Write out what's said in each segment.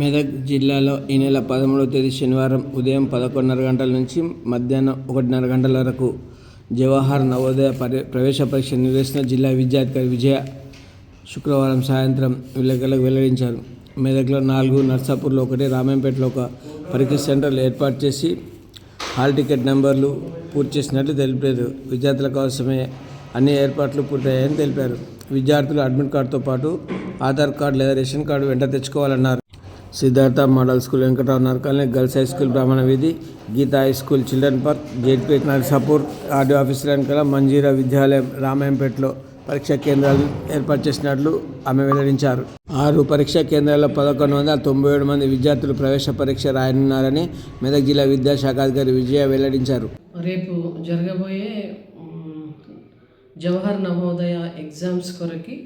మెదక్ జిల్లాలో ఈ నెల పదమూడవ తేదీ శనివారం ఉదయం పదకొండున్నర గంటల నుంచి మధ్యాహ్నం ఒకటిన్నర గంటల వరకు జవహర్ నవోదయ ప్రవేశ పరీక్ష నిర్వహిస్తున్న జిల్లా విద్యాధికారి విజయ శుక్రవారం సాయంత్రం విలేకరులకు వెల్లడించారు. మెదక్లో నాలుగు నర్సాపూర్లో ఒకటి రామాయంపేటలో ఒక పరీక్ష సెంటర్లు ఏర్పాటు చేసి హాల్ టికెట్ నెంబర్లు పూర్తి చేసినట్లు తెలిపారు. విద్యార్థుల కోసమే అన్ని ఏర్పాట్లు పూర్తయ్యాయని తెలిపారు. విద్యార్థులు అడ్మిట్ కార్డుతో పాటు ఆధార్ కార్డు లేదా రేషన్ కార్డు వెంట తెచ్చుకోవాలన్నారు. సిద్ధార్థ మోడల్ స్కూల్ వెంకటరావు నరకాలనీ గర్ల్స్ హై స్కూల్ బ్రాహ్మణ వీధి Geetha high school children park జేడ్పేట్ Narsapur RD office వెనకాల మంజీరా విద్యాలయం రామాయంపేటలో పరీక్షా కేంద్రాలు ఏర్పాటు చేసినట్లు ఆమె వెల్లడించారు. ఆరు పరీక్షా కేంద్రాల్లో పదకొండు వందల తొంభై ఏడు మంది విద్యార్థులు ప్రవేశ పరీక్ష రాయనున్నారని మెదక్ జిల్లా విద్యాశాఖ అధికారి విజయ వెల్లడించారు. రేపు జరగబోయే జవహర్ నవోదయ ఎగ్జామ్స్ కొరకి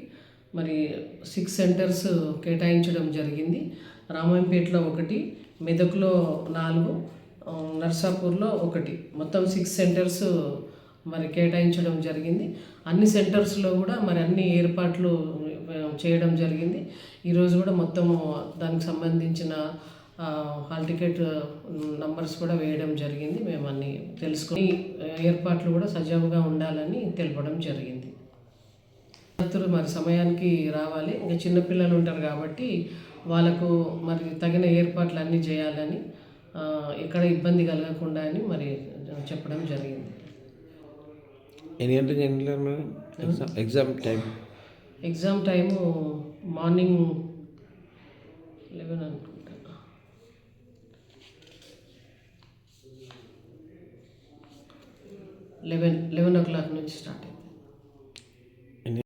మరి సిక్స్ సెంటర్స్ కేటాయించడం జరిగింది. రామాయంపేటలో ఒకటి మెదక్లో నాలుగు నర్సాపూర్లో ఒకటి. మొత్తం సిక్స్ సెంటర్స్ మరి కేటాయించడం జరిగింది. అన్ని సెంటర్స్లో కూడా మరి అన్ని ఏర్పాట్లు చేయడం జరిగింది. ఈరోజు కూడా మొత్తము దానికి సంబంధించిన హాల్ టికెట్ నంబర్స్ కూడా వేయడం జరిగింది. మేము అన్ని తెలుసుకొని ఏర్పాట్లు కూడా సజావుగా ఉండాలని తెలపడం జరిగింది. విద్యార్థులు మరి సమయానికి రావాలి. ఇంకా చిన్నపిల్లలు ఉంటారు కాబట్టి వాళ్ళకు మరి తగిన ఏర్పాట్లు అన్నీ చేయాలని ఎక్కడ ఇబ్బంది కలగకుండా అని మరి చెప్పడం జరిగింది. ఎన్ని గంటలకు madam? Exam exam time exam time morning eleven అనుకుంటా. లెవెన్ లెవెన్ ఓ క్లాక్ నుంచి స్టార్ట్ అయింది.